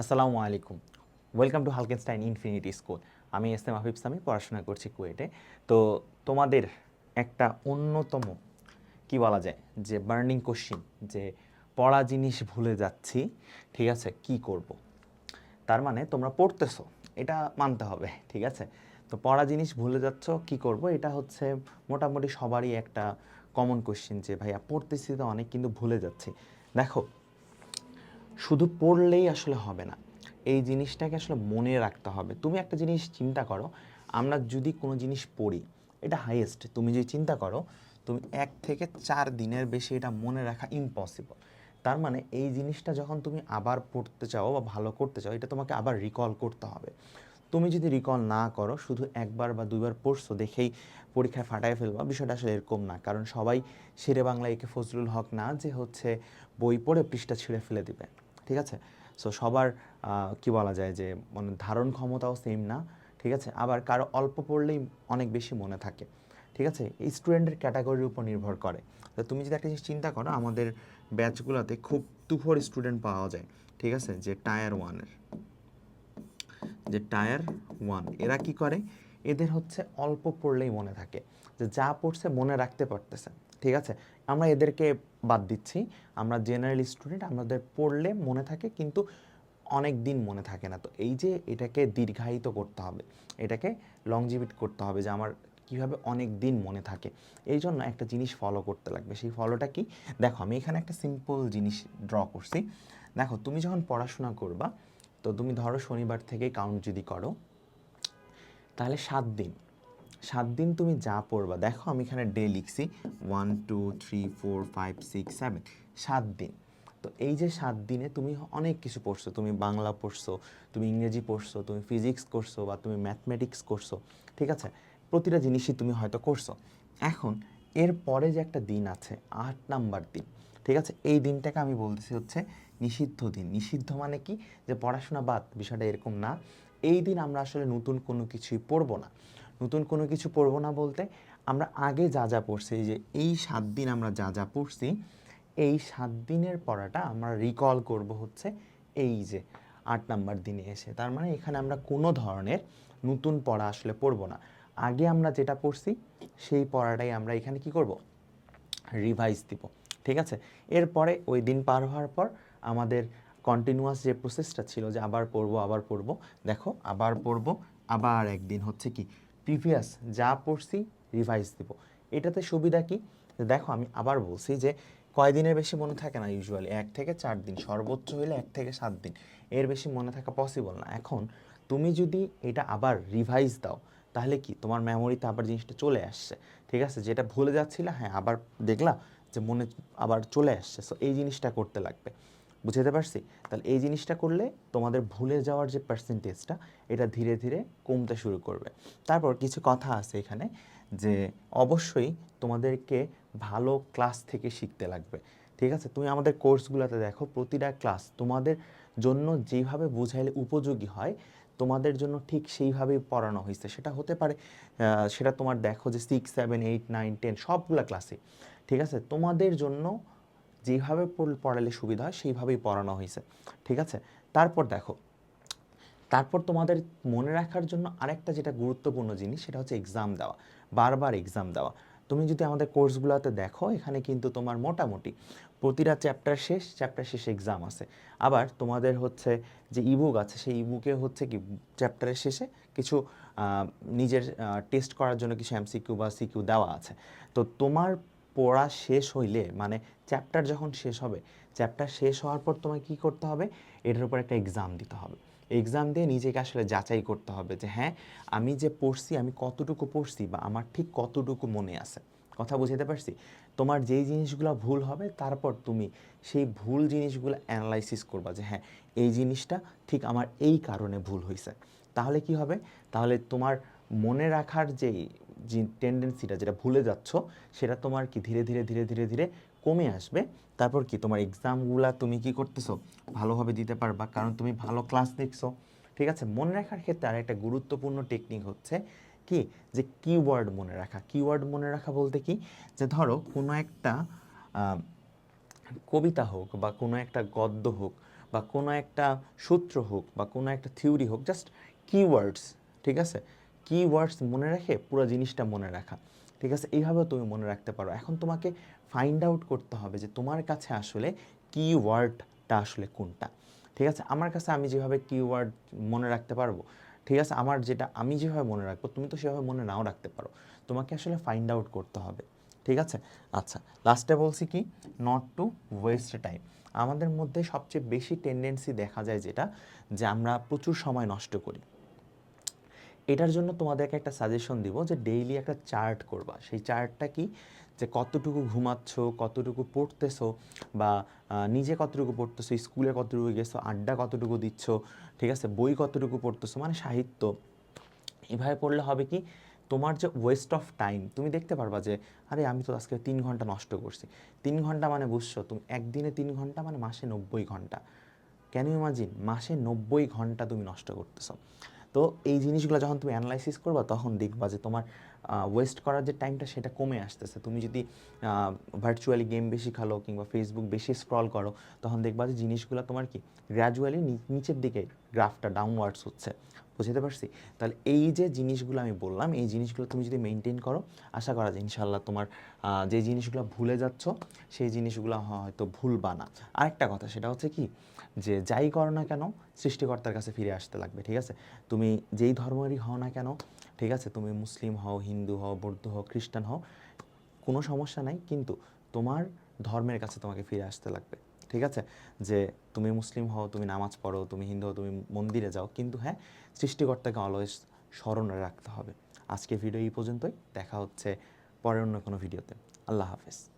আসসালামু আলাইকুম। Welcome to Halkenstein infinity school আমি এস এম আফিফ সামি, পড়াশোনা করছি কুয়েটে। তো তোমাদের একটা অন্যতম, কি বলা যায়, যে বার্নিং কোশ্চিন যে পড়া জিনিস ভুলে যাচ্ছি, ঠিক আছে, কি করব। তার মানে তোমরা পড়তেছো, এটা মানতে হবে, ঠিক আছে? তো পড়া জিনিস ভুলে যাচ্ছ, কি করব? এটা হচ্ছে মোটামুটি সবারই একটা কমন কোশ্চেন যে, ভাইয়া, পড়তেছি তো অনেক, কিন্তু ভুলে যাচ্ছি। দেখো শুধু পড়লেই আসলে হবে না। এই জিনিসটাকে আসলে মনে রাখতে হবে। তুমি একটা জিনিস চিন্তা করো, আমরা যদি কোনো জিনিস পড়ি, এটা হাইয়েস্ট তুমি যদি চিন্তা করো, তুমি এক থেকে চার দিনের বেশি এটা মনে রাখা ইম্পসিবল তার মানে এই জিনিসটা যখন তুমি আবার পড়তে চাও বা ভালো করতে চাও, এটা তোমাকে আবার রিকল করতে হবে। তুমি যদি রিকল না করো, শুধু একবার বা দুইবার পড়ছো, দেখেই পরীক্ষায় ফাটায় ফেলবা, বিষয়টা আসলে এরকম না। কারণ সবাই শেরে বাংলা একে ফজলুল হক না, যে হচ্ছে বই পড়ে পৃষ্ঠা ছিঁড়ে ফেলে দিবে। ঠিক আছে? সো সবার কি বলা যায় যে মানে ধারণ ক্ষমতাও সেম না, ঠিক আছে? আবার কারও অল্প পড়লেই অনেক বেশি মনে থাকে, ঠিক আছে? এই স্টুডেন্টের ক্যাটাগরির উপর নির্ভর করে। তো তুমি যদি একটা জিনিস চিন্তা করো, আমাদের ব্যাচগুলোতে খুব তুফর স্টুডেন্ট পাওয়া যায়, ঠিক আছে? যে টায়ার ওয়ানের যে টায়ার ওয়ান এরা কি করে? এদের হচ্ছে অল্প পড়লেই মনে থাকে, যে যা পড়ছে মনে রাখতে পারতেছে। ঠিক আছে? আমরা এদেরকে বাদ দিচ্ছি। আমরা জেনারেল স্টুডেন্ট আমাদের পড়লে মনে থাকে কিন্তু অনেক দিন মনে থাকে না। তো এই যে এটাকে দীর্ঘায়িত করতে হবে, এটাকে লংজিভিট করতে হবে যে আমার কীভাবে অনেক দিন মনে থাকে, এই জন্য একটা জিনিস ফলো করতে লাগবে। সেই ফলোটা কি? দেখো, আমি এখানে একটা সিম্পল জিনিস ড্র করছি। দেখো, তুমি যখন পড়াশোনা করবা, তো তুমি ধরো শনিবার থেকে কাউন্ট যদি করো, তাহলে সাত দিন। সাত দিন তুমি যা পড়বা, দেখো আমি এখানে ডে লিখছি one two three four five six seven সাত দিন। তো এই যে সাত দিনে তুমি অনেক কিছু পড়ছো, তুমি বাংলা পড়ছো, তুমি ইংরেজি পড়ছো, তুমি ফিজিক্স করছ বা তুমি ম্যাথমেটিক্স করছ, ঠিক আছে? প্রতিটা জিনিসই তুমি হয়তো করছ। এখন, এর পরে যে একটা দিন আছে, আট নাম্বার দিন, ঠিক আছে? এই দিনটাকে আমি বলতেছি হচ্ছে নিষিদ্ধ দিন। নিষিদ্ধ মানে কি? যে পড়াশোনা বাদ, বিষয়টা এরকম না। এই দিন আমরা আসলে নতুন কোনো কিছুই পড়ব না। নতুন কোনো কিছু পড়ব না বলতে, আমরা আগে যা যা পড়ছি যে এই সাত দিন আমরা যা যা পড়ছি, এই সাত দিনের পড়াটা আমরা রিকল করব হচ্ছে এই যে আট নাম্বার দিনে এসে। তার মানে এখানে আমরা কোনো ধরনের নতুন পড়া আসলে পড়ব না। আগে আমরা যেটা পড়ছি, সেই পড়াটাই আমরা এখানে কি করব? রিভাইজ দিব, ঠিক আছে? এরপরে ওই দিন পার হওয়ার পর আমাদের কন্টিনিউয়াস যে প্রসেসটা ছিল যে আবার পড়ব আবার পড়ব, দেখো আবার পড়ব, আবার একদিন হচ্ছে কি প্রিভিয়াস যা পড়ছি রিভাইজ দিব। এটাতে সুবিধা কি? দেখো, আমি আবার বলছি যে কয়দিনের বেশি মনে থাকে না ইউজুয়ালি এক থেকে চার দিন, সর্বোচ্চ হলে এক থেকে সাত দিন। এর বেশি মনে থাকা পসিবল না। এখন তুমি যদি এটা আবার রিভাইজ দাও, তাহলে কি? তোমার মেমোরিতে আবার জিনিসটা চলে আসছে। ঠিক আছে? যেটা ভুলে যাচ্ছিলে হ্যাঁ আবার দেখলা যে মনে আবার চলে আসছে। সো এই জিনিসটা করতে লাগবে। বুঝতে পারছি? তাহলে এই জিনিসটা করলে তোমাদের ভুলে যাওয়ার যে পার্সেন্টেজটা এটা ধীরে ধীরে কমতে শুরু করবে। তারপর কিছু কথা আছে এখানে যে অবশ্যই তোমাদেরকে ভালো ক্লাস থেকে শিখতে লাগবে। ঠিক আছে? তুমি আমাদের কোর্সগুলোতে দেখো, প্রতিটা ক্লাস তোমাদের জন্য যেভাবে বুঝাইলে উপযোগী হয়, তোমাদের জন্য ঠিক সেইভাবেই পড়ানো হয়েছে সেটা হতে পারে সেটা তোমার দেখো যে six seven eight nine ten সবগুলা ক্লাসে ঠিক আছে? তোমাদের জন্য পড়- পড়ালে সুবিধা হয়, সেইভাবেই পড়ানো হয়েছে। ঠিক আছে? তারপর দেখো, তারপর তোমাদের মনে রাখার জন্য আরেকটা যেটা গুরুত্বপূর্ণ জিনিস, সেটা হচ্ছে এক্সাম দেওয়া। বারবার এক্সাম দেওয়া। তুমি যদি আমাদের কোর্সগুলোতে দেখো, এখানে কিন্তু তোমার মোটামুটি প্রতিটা চ্যাপ্টার শেষ চ্যাপ্টার শেষে এক্সাম আছে। আবার তোমাদের হচ্ছে যে ইবুক আছে, সেই ইবুকে হচ্ছে কি চ্যাপ্টারের শেষে কিছু নিজের টেস্ট করার জন্য কিছু এমসিকিউ বা সিকিউ দেওয়া আছে। তো তোমার পড়া শেষ হইলে মানে চ্যাপ্টার যখন শেষ হবে চ্যাপ্টার শেষ হওয়ার পর তোমায় কী করতে হবে? এটার উপর একটা এক্সাম দিতে হবে। এক্সাম দিয়ে নিজেকে আসলে যাচাই করতে হবে যে হ্যাঁ আমি যে পড়ছি, আমি কতটুকু পড়ছি বা আমার ঠিক কতটুকু মনে আছে? কথা বুঝতে পারছি? তোমার যেই জিনিসগুলো ভুল হবে, তারপর তুমি সেই ভুল জিনিসগুলো অ্যানালাইসিস করবা যে হ্যাঁ এই জিনিসটা ঠিক আমার এই কারণে ভুল হয়েছে তাহলে কি হবে? তাহলে তোমার মনে রাখার যে যে টেন্ডেন্সিটা যেটা ভুলে যাচ্ছ, সেটা তোমার কি ধীরে ধীরে ধীরে ধীরে ধীরে কমে আসবে? তারপর কি তোমার এক্সামগুলা তুমি কি করতেছো? ভালোভাবে দিতে পারবা, কারণ তুমি ভালো ক্লাস দেখছ। ঠিক আছে? মনে রাখার ক্ষেত্রে আর একটা গুরুত্বপূর্ণ টেকনিক হচ্ছে কি? যে কিওয়ার্ড মনে রাখা। কিওয়ার্ড মনে রাখা বলতে কি? যে ধরো, কোনো একটা কবিতা হোক বা কোনো একটা গদ্য হোক বা কোনো একটা সূত্র হোক বা কোনো একটা থিওরি হোক জাস্ট কিওয়ার্ডস ঠিক আছে? কিওয়ার্ডস মনে রেখে পুরো জিনিসটা মনে রাখা। ঠিক আছে? এইভাবেও তুমি মনে রাখতে পারো। এখন তোমাকে ফাইন্ড আউট করতে হবে যে তোমার কাছে আসলে কিওয়ার্ডটা আসলে কোনটা। ঠিক আছে? আমার কাছে আমি যেভাবে কিওয়ার্ড মনে রাখতে পারব, ঠিক আছে? আমার যেটা আমি যেভাবে মনে রাখব, তুমি তো সেভাবে মনে নাও রাখতে পারো। তোমাকে আসলে ফাইন্ড আউট করতে হবে। ঠিক আছে? আচ্ছা লাস্টে বলছি কি? নট টু ওয়েস্ট টাইম আমাদের মধ্যে সবচেয়ে বেশি টেন্ডেন্সি দেখা যায় যেটা, যে আমরা প্রচুর সময় নষ্ট করি। এটার জন্য তোমাদেরকে একটা সাজেশন দিব যে ডেইলি একটা চার্ট করবা। সেই চার্টটা কি? যে কতটুকু ঘুমাচ্ছ, কতটুকু পড়তেছো বা নিজে কতটুকু পড়তেছো স্কুলে কতটুকু গেছো, আড্ডা কতটুকু দিচ্ছ, ঠিক আছে? বই কতটুকু পড়তেছো মানে সাহিত্য। এভাবে পড়লে হবে কি? তোমার যে ওয়েস্ট অফ টাইম তুমি দেখতে পারবা যে, আরে আমি তো আজকে তিন ঘণ্টা নষ্ট করছি। তিন ঘণ্টা মানে বুঝছ? তুমি একদিনে তিন ঘণ্টা মানে মাসে নব্বই ঘণ্টা। ক্যান ইমাজিন মাসে নব্বই ঘণ্টা তুমি নষ্ট করতেছো। তো এই জিনিসগুলো যখন তুমি অ্যানালাইসিস করবা, তখন দেখবা যে তোমার ওয়েস্ট করার যে টাইমটা সেটা কমে আসতেছে। তুমি যদি ভার্চুয়ালি গেম বেশি খেলো কিংবা ফেসবুক বেশি স্ক্রল করো, তখন দেখবা যে জিনিসগুলো তোমার কি গ্র্যাজুয়ালি নিচের দিকে গ্রাফটা ডাউনওয়ার্ডস হচ্ছে। বুঝতে পারছি? তাহলে এই যে জিনিসগুলো আমি বললাম, এই জিনিসগুলো তুমি যদি মেনটেন করো, আশা করা যায় ইনশাল্লাহ তোমার যে জিনিসগুলো ভুলে যাচ্ছ, সেই জিনিসগুলো হয়তো ভুলবা না। আরেকটা কথা, সেটা হচ্ছে কি যে যাই করো না কেন, সৃষ্টিকর্তার কাছে ফিরে আসতে লাগবে, ঠিক আছে? তুমি যেই ধর্মেরই হও না কেন, ঠিক আছে? তুমি মুসলিম হও, হিন্দু হও, বৌদ্ধ হও, খ্রিস্টান হও, কোনো সমস্যা নাই, কিন্তু তোমার ধর্মের কাছে তোমাকে ফিরে আসতে লাগবে, ঠিক আছে? যে তুমি মুসলিম হও, তুমি নামাজ পড়ো, তুমি হিন্দু হও, তুমি মন্দিরে যাও, কিন্তু হ্যাঁ সৃষ্টিকর্তাকে অলওয়েজ স্মরণে রাখতে হবে। আজকে ভিডিও এই পর্যন্তই, দেখা হচ্ছে পরের অন্য কোনো ভিডিওতে। আল্লাহ হাফেজ।